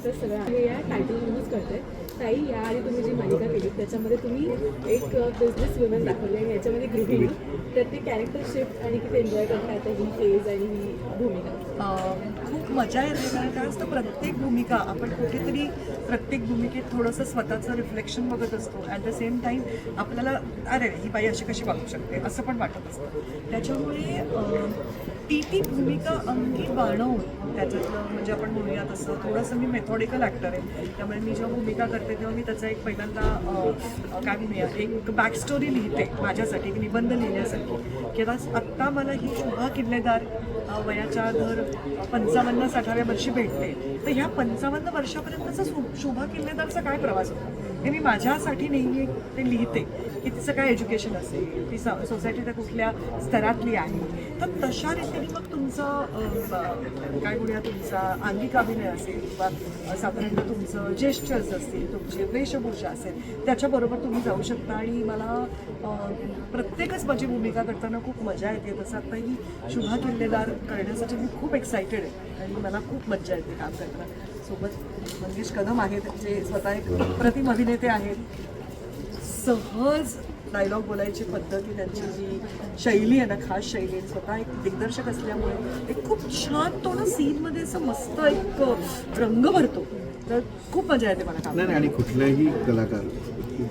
असं सगळं आहे. या टायटलमधूनच कळतंय ताई याआधी तुम्ही जी मालिका केली त्याच्यामध्ये तुम्ही एक बिझनेस वुमन दाखवली आणि याच्यामध्ये गृहिणी. तर ती कॅरेक्टर शिफ्ट आणि किती एन्जॉय करता येतं ही फेज आणि ही भूमिका. अं, खूप मजा येते कारण काय असतं प्रत्येक भूमिका आपण कुठेतरी प्रत्येक भूमिकेत थोडंसं स्वतःचं रिफ्लेक्शन बघत असतो. ॲट द सेम टाईम आपल्याला अरे ही बाई अशी कशी वागू शकते? असं पण वाटत असतं. त्याच्यामुळे ती ती भूमिका अंगी बाणवून त्याच्यातलं म्हणजे आपण म्हणूया तसं थोडंसं मी मेथॉडिकल ॲक्टर आहे. त्यामुळे मी जेव्हा भूमिका करते तेव्हा मी त्याचा एक पहिल्यांदा काय म्हणूया एक बॅक स्टोरी लिहिते माझ्यासाठी एक निबंध लिहिण्यासाठी. किंवा आत्ता मला ही शोभा किल्लेदार वयाच्या धर पंचावन्न अठराव्या वर्षी भेटते तर ह्या पंचावन्न वर्षापर्यंतचा शोभा किल्लेदारचा काय प्रवास होता? हे मी माझ्यासाठी नेहमी ते लिहिते की तिचं काय एज्युकेशन असेल ती स- सोसायटीच्या कुठल्या स्तरातली आहे. तर तशा रीतीने मग तुमचं काय म्हणूया तुमचा आंगिक अभिनय असेल किंवा साधारणतः तुमचं जेस्चर्स असतील तुमची वेशभूषा असेल त्याच्याबरोबर तुम्ही जाऊ शकता आणि मला प्रत्येकच माझी भूमिका करताना खूप मजा येते. तसं आता ही शुभा किल्लेदार करण्यासाठी मी खूप एक्सायटेड आहे आणि मला खूप मज्जा येते काम करताना. सोबत मंगेश कदम आहेत जे स्वतः एक प्रतिम अभिनेते आहेत. सहज डायलॉग बोलायची पद्धती त्यांची जी शैली आहे ना खास शैली स्वतः एक दिग्दर्शक असल्यामुळे एक खूप छान तो ना सीनमध्ये असं मस्त एक रंग भरतो. तर खूप मजा येते मला नाही नाही आणि कुठलाही कलाकार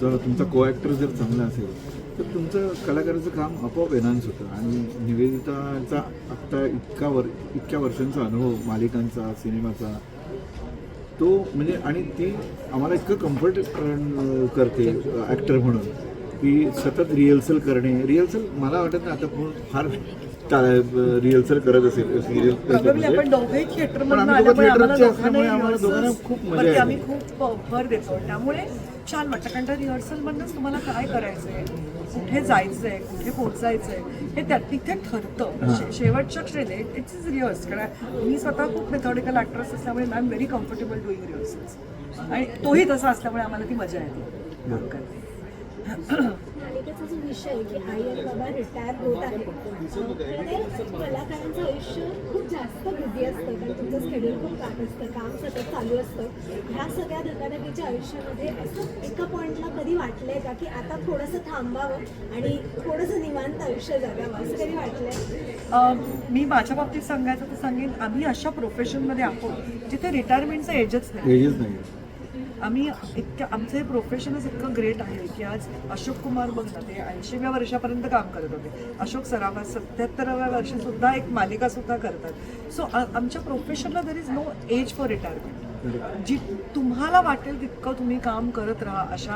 जर तुमचा को ॲक्टर जर चांगला असेल तर तुमचं कलाकाराचं काम आपोआप एनहान्स होतं. आणि निवेदिताचा आत्ता इतका वर इतक्या वर्षांचा अनुभव मालिकांचा सिनेमाचा तो म्हणजे आणि ती आम्हाला इतकं कम्फर्ट करते ॲक्टर म्हणून. की सतत रिहर्सल करणे. रिहर्सल मला वाटत नाही आता कोण फार रिहर्सल करत असेल सिरियल पण आम्ही दोघं असल्यामुळे आम्हाला दोघांना खूप मजा. आम्ही खूप भर देतो. त्यामुळे छान वाटतं कारण त्या रिहर्सल मधनच तुम्हाला काय करायचंय? कुठे जायचंय कुठे पोहोचायचंय हे त्या तिथे ठरतं. शे- शेवटच्या क्षणी इट्स इज रिहर्स कारण मी स्वतः खूप मेथॉडिकल ॲक्ट्रेस असल्यामुळे I am very comfortable doing rehearsals आणि तोही तसा असल्यामुळे आम्हाला ती मजा येते. काम करते मालिकेचा जो विषय आहे की आई आणि बाबा रिटायर होत आहे ते कलाकारांचं आयुष्य खूप जास्त बिझी असतं कारण तुमचं शेड्यूल खूप पॅक असतं काम सतत चालू असतं. ह्या सगळ्या धकाधकीच्या आयुष्यामध्ये असं एका पॉईंटला कधी वाटलंय का की आता थोडंसं थांबावं आणि थोडंसं निवांत आयुष्य जगावं? असं कधी वाटलंय? मी माझ्या बाबतीत सांगायचं तर सांगेन आम्ही अशा प्रोफेशनमध्ये आहोत जिथे रिटायरमेंटचं एजच नाही. एजच नाही. आम्ही इतक्या आमचं हे प्रोफेशनच इतकं ग्रेट आहे की आज अशोक कुमार बघ ना ते ऐंशीव्या वर्षापर्यंत काम करत होते. अशोक सराफ सत्याहत्तराव्या वर्षी सुद्धा एक मालिका सुद्धा करतात. सो आमच्या प्रोफेशनला there is no age for retirement जी तुम्हाला वाटेल तितकं तुम्ही काम करत राहा अशा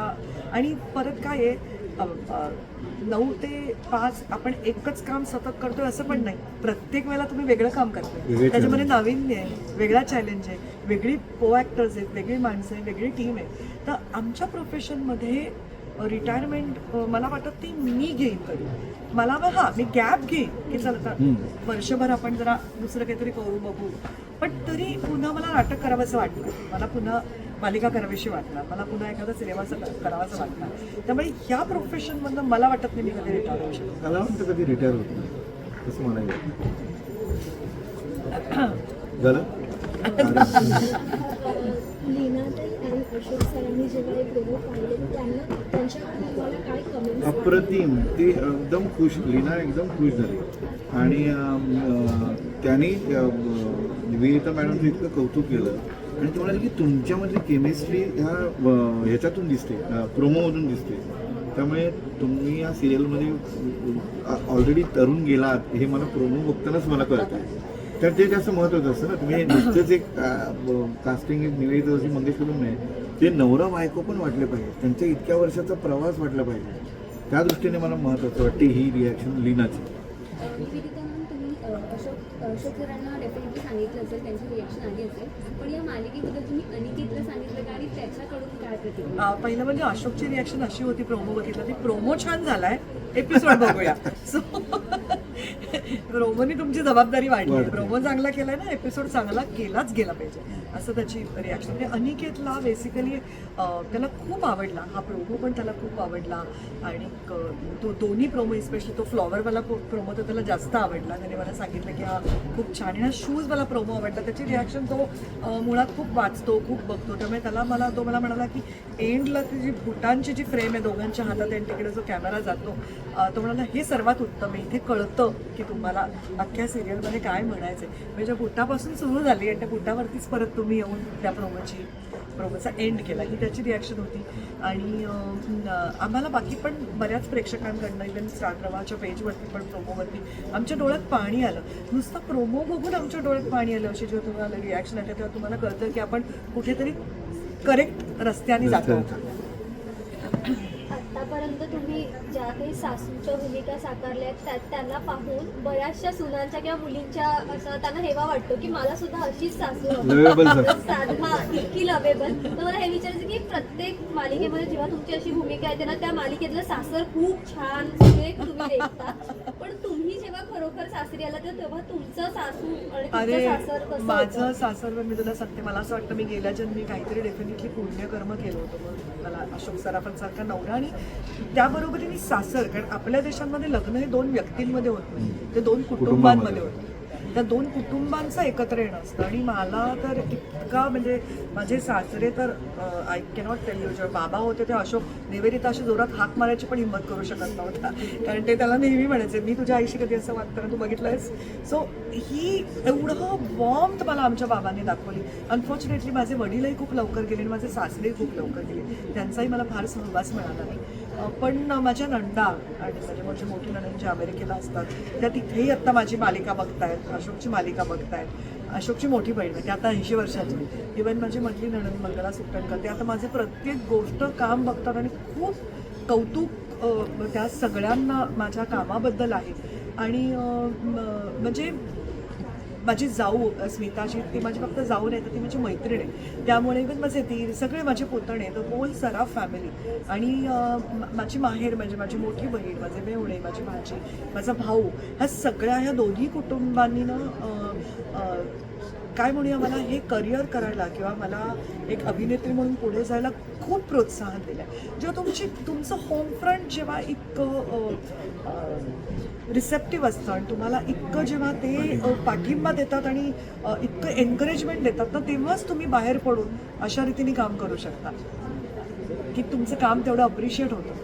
आणि परत काय आहे नऊ ते पाच आपण एकच काम सतत करतोय असं पण नाही. प्रत्येक वेळेला तुम्ही वेगळं काम करताय. त्याच्यामध्ये नाविन्य आहे वेगळा चॅलेंज आहे वेगळी को ॲक्टर्स आहेत वेगळी माणसं आहे वेगळी टीम आहे. तर आमच्या प्रोफेशनमध्ये रिटायरमेंट मला वाटत ती मी घेईन कधी. मला मग हां मी गॅप घेईन की चलता वर्षभर आपण जरा दुसरं काहीतरी करू बघू. पण तरी पुन्हा मला नाटक करावंसं वाटलं. मला पुन्हा मालिका करावीशी वाटणार मला पुन्हा एखादा सिनेमा करावासा वाटणार त्यामुळे ह्या प्रोफेशनमधनं मला वाटत नाही मी कधी रिटायर होऊ शकतो. मला वाटतं कधी रिटायर होत नाही. तसं म्हणायचं. झालं? अप्रतिम. ती एकदम खुश लीना एकदम खुश झाली. आणि त्यांनी निवेदिता मॅडमचं इतकं कौतुक केलं. आणि तुम्हाला की तुमच्यामधली केमिस्ट्री ह्या ह्याच्यातून दिसते प्रोमोमधून दिसते. त्यामुळे तुम्ही या सिरियलमध्ये ऑलरेडी तरुण गेलात हे मला प्रोमो बघतानाच मला कळत आहे तर ते जास्त महत्त्वाचं असतं ना. तुम्ही नुसतंच एक कास्टिंग एक निवेदित मंगेश करून नाही. ते नवरा बायको पण वाटले पाहिजे. त्यांच्या इतक्या वर्षाचा प्रवास वाटला पाहिजे. त्या दृष्टीने मला महत्त्वाचं वाटते ही रिॲक्शन लिनाची. अशोक अशोक सरांना डेफिनेटली सांगितलं असेल त्यांची रिॲक्शन आली असेल. पण या मालिकेबद्दल तुम्ही अनिकेतला सांगितलं आणि त्याच्याकडून काय प्रतिक्रिया? पहिलं म्हणजे अशोकची रिॲक्शन अशी होती प्रोमो बघितला. ती प्रोमो छान झालाय. एपिसोड बघूया. सो प्रोमोनी तुमची जबाबदारी वाढली. प्रोमो चांगला केलाय ना एपिसोड चांगला केलाच गेला पाहिजे. असं त्याची रिॲक्शन म्हणजे अनिकेतला बेसिकली त्याला खूप आवडला हा प्रोमो पण त्याला खूप आवडला. आणि तो दोन्ही प्रोमो स्पेशली तो फ्लॉवरवाला प्रोमो तर त्याला जास्त आवडला. त्याने मला सांगितलं की हा खूप छान आणि हा शूजवाला प्रोमो आवडला. त्याची रिॲक्शन तो मुळात खूप वाचतो खूप बघतो. त्यामुळे त्याला मला तो मला म्हणाला की एंडला ती जी भूटानची जी फ्रेम आहे दोघांच्या हातात आणि तिकडे जो कॅमेरा जातो तो म्हणाला हे सर्वात उत्तम आहे. इथे कळतं की तुम्हाला अख्ख्या सिरियलमध्ये काय म्हणायचं आहे म्हणजे बुटापासून सुरू झाली आणि त्या बुटावरतीच परत तुम्ही येऊन त्या प्रोमोची प्रोमोचा एंड केला. ही त्याची रिॲक्शन होती. आणि आम्हाला बाकी पण बऱ्याच प्रेक्षकांकडनं इवन स्टार प्रवाहाच्या पेजवरती पण प्रोमोवरती आमच्या डोळ्यात पाणी आलं. नुसतं प्रोमो बघून आमच्या डोळ्यात पाणी आलं. अशी जेव्हा तुम्हाला रिॲक्शन आहे तेव्हा तुम्हाला कळतं की आपण कुठेतरी करेक्ट रस्त्याने जातो. आतापर्यंत तुम्ही ज्या काही सासूच्या भूमिका साकारल्या आहेत त्या त्यांना पाहून बऱ्याचशा सुनांच्या किंवा मुलींच्या असं त्यांना हेवा वाटतो की मला सुद्धा अशीच सासू हवी. Lovable सासू. सा- हा इतकी लवेबल तर मला हे विचारायचं की प्रत्येक मालिकेमध्ये जेव्हा तुमची अशी भूमिका येते ना त्या मालिकेतलं सासर खूप छान सुरेख तुम्ही देखता पण तुम्ही जेव्हा खरोखर सासरी आला तर तेव्हा तुमचं सासू आणि अरे तुमचं सासर कसं माझं? सासर मी तुला सांगते मला असं वाटतं मी गेल्या जन्मी काहीतरी डेफिनेटली पुण्यकर्म केलं होतं मग मला अशोक सराफत सारखा नवरा आणि त्याबरोबरीने सासर कारण आपल्या देशांमध्ये लग्न हे दोन व्यक्तींमध्ये होत नाही. ते दोन कुटुंबांमध्ये. होतं त्या दोन कुटुंबांचं एकत्र येणं असतं. आणि मला तर इतका म्हणजे माझे सासरे तर आय कॅनॉट टेल यू जेव्हा बाबा होते ते अशोक निवेदिता अशी जोरात हाक मारायची पण हिंमत करू शकत नव्हता. कारण ते त्याला नेहमी म्हणायचे मी तुझ्या आईशी कधी असं वागताना तू बघितलंयस? सो ही एवढं वॉर्म मला आमच्या बाबांनी दाखवली. अनफॉर्च्युनेटली माझे वडीलही खूप लवकर गेले आणि माझे सासरेही खूप लवकर गेले. त्यांचाही मला फार सहवास मिळाला नाही. पण माझ्या नंदा आणि माझ्या माझ्या मोठी नणंद ज्या अमेरिकेला असतात त्या तिथेही आत्ता माझी मालिका बघतायत अशोकची मालिका बघतायत अशोकची मोठी बहीण आहे ती आता ऐंशी वर्षाची इवन माझी मधली नणंद मंगला सुट्टणकर ते आता माझे प्रत्येक गोष्ट काम बघतात आणि खूप कौतुक त्या सगळ्यांना माझ्या कामाबद्दल आहे. आणि म्हणजे माझी जाऊ स्मिताची ती माझी फक्त जाऊ नाही तर ती माझी मैत्रीण आहे. त्यामुळे इवन माझे ती सगळे माझे पोतणे द होल सराफ फॅमिली आणि माझी माहेर म्हणजे माझी मोठी बहीण माझे मेवणे माझी भाची माझा भाऊ ह्या सगळ्या ह्या दोन्ही कुटुंबांनी ना काय म्हणूया मला हे करिअर करायला किंवा मला एक अभिनेत्री म्हणून पुढे जायला खूप प्रोत्साहन दिलं आहे जेव्हा तुमची तुमचं होम फ्रंट जेव्हा इतकं रिसेप्टिव्ह असतं आणि तुम्हाला इतकं जेव्हा ते पाठिंबा देतात आणि इतकं एनकरेजमेंट देतात ना तेव्हाच तुम्ही बाहेर पडून अशा रीतीने काम करू शकता. की तुमचं काम तेवढं अप्रिशिएट होतं.